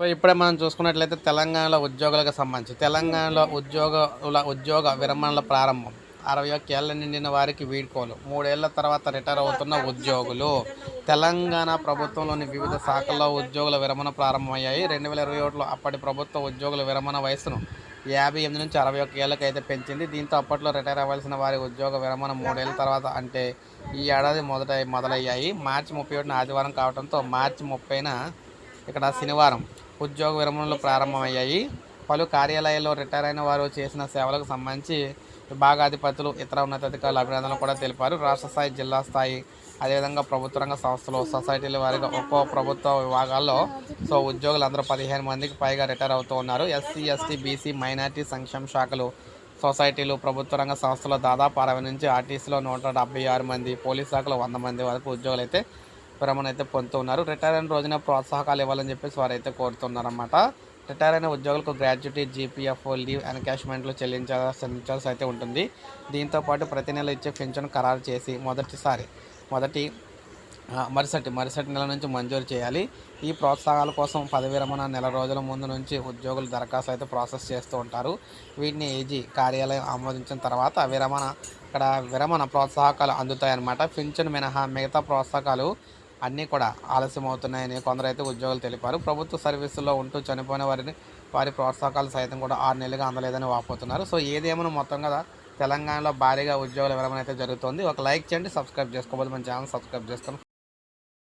So ఇప్పుడే మనం చూసుకున్నట్లయితే తెలంగాణలో ఉద్యోగులకు సంబంధించి తెలంగాణలో ఉద్యోగుల ఉద్యోగ విరమణల ప్రారంభం. అరవై ఒక్క నిండిన వారికి వీడ్కోలు. మూడేళ్ళ తర్వాత రిటైర్ అవుతున్న ఉద్యోగులు తెలంగాణ ప్రభుత్వంలోని వివిధ శాఖల్లో ఉద్యోగుల విరమణ ప్రారంభమయ్యాయి. రెండు వేల ఇరవై ఒకటిలో అప్పటి ప్రభుత్వ ఉద్యోగుల విరమణ వయసును యాభై ఎనిమిది నుంచి అరవై ఒక్క ఏళ్ళకి అయితే పెంచింది. దీంతో అప్పట్లో రిటైర్ అవ్వాల్సిన వారి ఉద్యోగ విరమణ మూడేళ్ళ తర్వాత అంటే ఈ ఏడాది మొదట మొదలయ్యాయి. మార్చి ముప్పై ఒకటిన ఆదివారం కావడంతో మార్చి ముప్పైన ఇక్కడ శనివారం ఉద్యోగ విరమణలు ప్రారంభమయ్యాయి. పలు కార్యాలయాల్లో రిటైర్ అయిన వారు చేసిన సేవలకు సంబంధించి విభాగాధిపతులు ఇతర ఉన్నతాధికారులు అభినందనలు కూడా తెలిపారు. రాష్ట్ర స్థాయి జిల్లా స్థాయి అదేవిధంగా ప్రభుత్వ రంగ సంస్థలు సొసైటీల వారిగా ఒక్కో ప్రభుత్వ విభాగాల్లో సో ఉద్యోగులు అందరూ పదిహేను మందికి పైగా రిటైర్ అవుతూ ఉన్నారు. ఎస్సీ ఎస్టీ బీసీ మైనార్టీ సంక్షేమ శాఖలు సొసైటీలు ప్రభుత్వ రంగ సంస్థలు దాదాపు అరవై నుంచి ఆర్టీసీలో నూట డెబ్బై ఆరు మంది పోలీస్ శాఖలో వంద మంది వరకు ఉద్యోగులు అయితే విరమణ అయితే పొందుతున్నారు. రిటైర్ అయిన రోజున ప్రోత్సాహకాలు ఇవ్వాలని చెప్పేసి వారు అయితే కోరుతున్నారన్నమాట. రిటైర్ అయిన ఉద్యోగులకు గ్రాడ్యుటీ జీపీఎఫ్ లీవ్ ఎన్కాష్మెంట్లు చెల్లించాల్సి చెల్లించాల్సి అయితే ఉంటుంది. దీంతో పాటు ప్రతి నెల ఇచ్చే పెన్షన్ ఖరారు చేసి మొదటిసారి మొదటి మరుసటి మరుసటి నెల నుంచి మంజూరు చేయాలి. ఈ ప్రోత్సాహాల కోసం పదవి విరమణ నెల రోజుల ముందు నుంచి ఉద్యోగులు దరఖాస్తు అయితే ప్రాసెస్ చేస్తూ ఉంటారు. వీటిని ఏజీ కార్యాలయం ఆమోదించిన తర్వాత విరమణ ఇక్కడ విరమణ ప్రోత్సాహకాలు అందుతాయన్నమాట. పింఛన్ మినహా మిగతా ప్రోత్సాహకాలు అన్నీ కూడా ఆలస్యం అవుతున్నాయని కొందరైతే ఉద్యోగులు తెలిపారు. ప్రభుత్వ సర్వీసుల్లో ఉంటూ చనిపోయిన వారిని వారి ప్రోత్సాహకాలు సైతం కూడా ఆరు నెలలుగా అందలేదని వాపోతున్నారు. సో ఏదేమైనా మొత్తం కదా తెలంగాణలో భారీగా ఉద్యోగుల విరమణ అయితే జరుగుతుంది. ఒక లైక్ చేయండి సబ్స్క్రైబ్ చేసుకోబోదు. మన ఛానల్ సబ్స్క్రైబ్ చేసుకొని